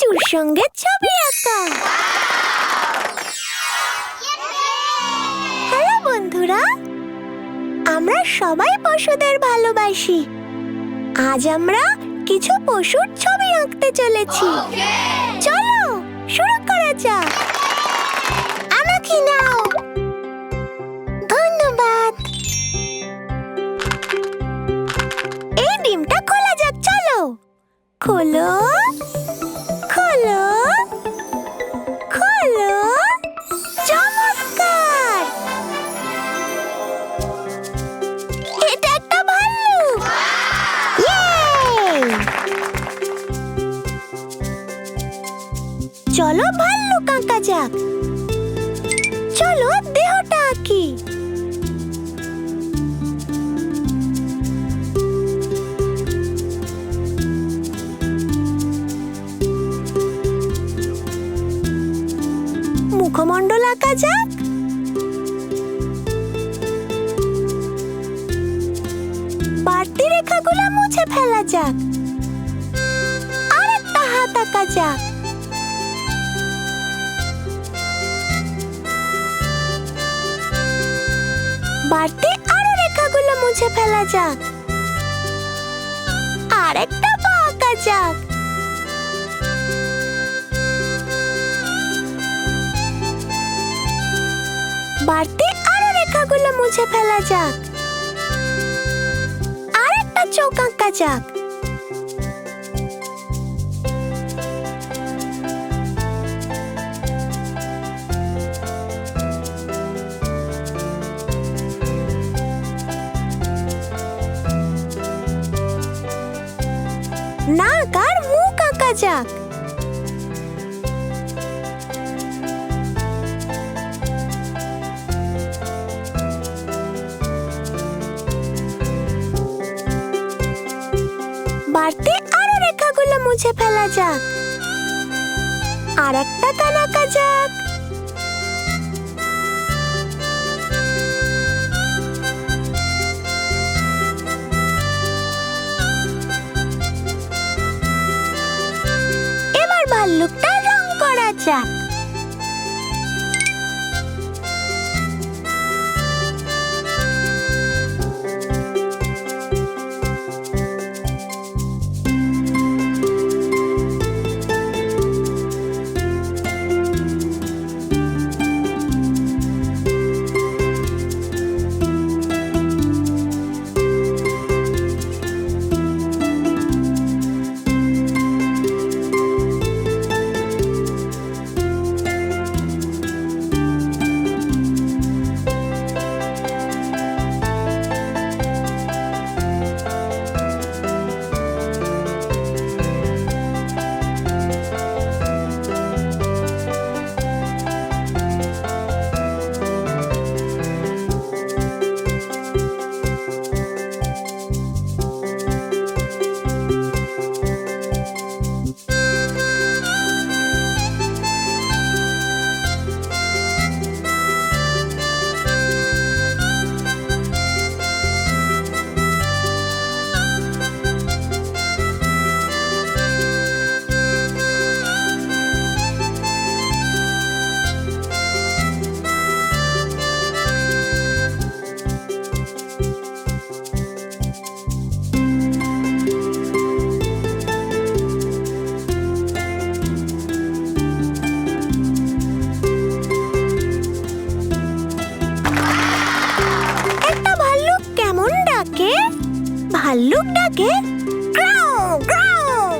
লিচুর সঙ্গে ছবি আঁকা। হ্যালো বন্ধুরা, আমরা সবাই পশুদের ভালোবাসি। আজ আমরা কিছু পশুর ছবি আঁকতে চলেছি। চলো, শুরু করা যাক। আমাকে নাও। ধন্যবাদ। এই ডিমটা খোলা যাক, চলো। খোলো। চলো ভাল্লুক আঁকা যাক। চলো দেহটা আঁকি। মুখমণ্ডল আঁকা যাক। বাড়তি রেখাগুলো মুছে ফেলা যাক। আরেকটা হাত আঁকা যাক। বাড়তি আরও রেখাগুলো মুছে ফেলা যাক। আর একটা আঁকা যাক। বাড়তে আরও রেখাগুলো মুছে ফেলা যাক। আর একটা চোখ আঁকা যাক। নাক আর মুখ আঁকা যাক? বাড়তি আরও রেখাগুলো মুছে ফেলা যাক। আর একটা কান আঁকা যাক। করা ভাল্লুক ডাকে গ্রাউ গ্রাউ